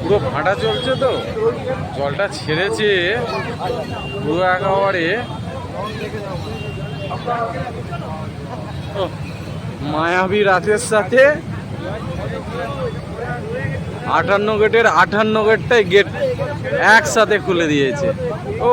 পুরো ফাটা চলছে তো। জলটা ছেড়েছে পুরো একেবারে। মায়াবী রাতের সাথে আটান্ন গেটের আটান্ন গেটটাই গেট একসাথে খুলে দিয়েছে। ও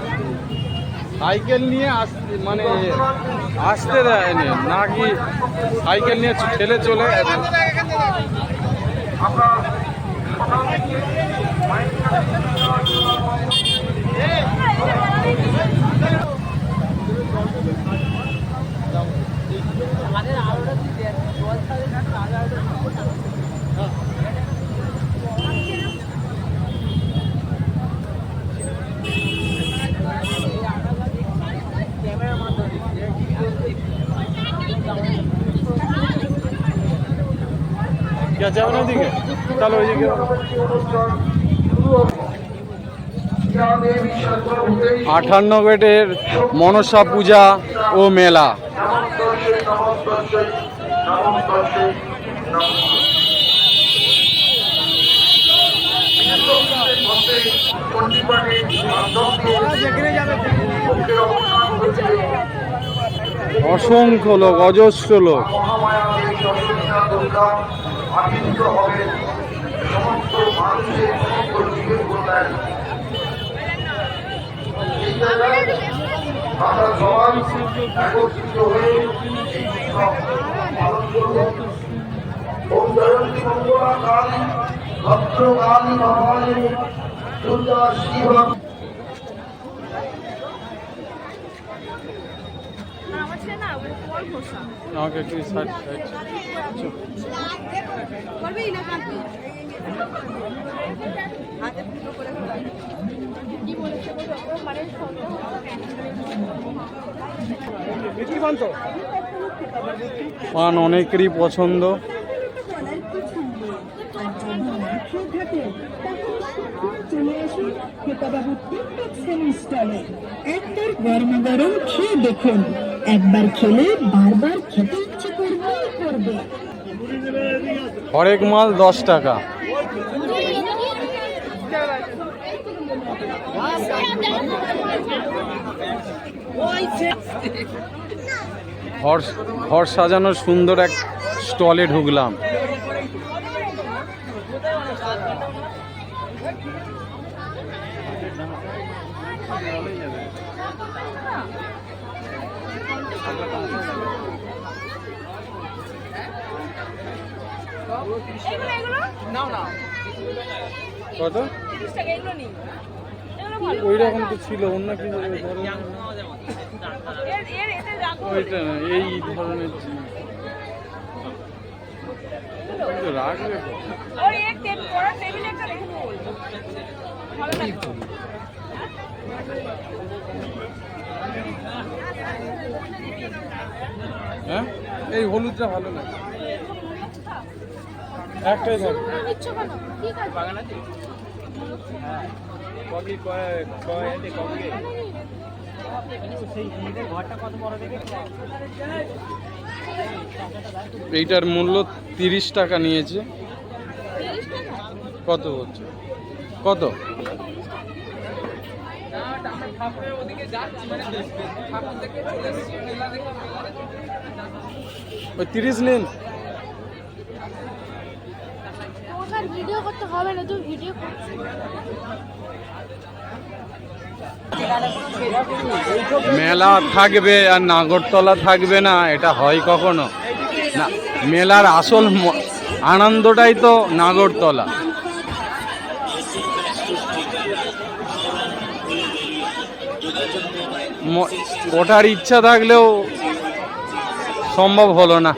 সাইকেল নিয়ে আসতে মানে আসতে দেয়নি। নাকি সাইকেল নিয়ে ঠেলে চলে গেছে? क्या যাবে না ওদিকে তাহলে ওইদিকে। আঠান্ন গেটের মনসা পূজা ও মেলা। অসংখ্য লোক, অজস্র লোক। আমরা সবাই একত্রিত হয়ে পালন করব। ওম জয়ন্তী মঙ্গলা কালী ভদ্র কালী দুর্গা না আমার ছেলে না ওই পর ঘোষা আমাকে একটু সাইড সাইড করবেই না কাঁদবি হাতে পুজো করে কি বলেছে বলো মানে পান অনেকেরই পছন্দ চলে আসুন। ক্রেতাবাবু তিনটক সেমিস্টারে একবার গরম গরম খেয়ে দেখুন। একবার খেলে বারবার খেতে ইচ্ছে করবে। হরেক মাল দশ টাকা। ঘর ঘর সাজানোর সুন্দর এক স্টলে ঢুকলাম। কত? ওই রকম তো ছিল অন্য ওইটা না এই ধরনের রাখবে। হ্যাঁ? এই হলুদটা ভালো লাগে একটাই আছে এইটার মূল্য তিরিশ টাকা নিয়েছে। কত হচ্ছে? কত? ওই তিরিশ নিন তোমাকে আর ভিডিও করতে হবে না তুই ভিডিও মেলা থাকবে আর নাগরতলা থাকবে না এটা হয় কখনো? না মেলার আসল আনন্দটাই তো নাগরতলা। ওঠার ইচ্ছা থাকলেও সম্ভব হলো না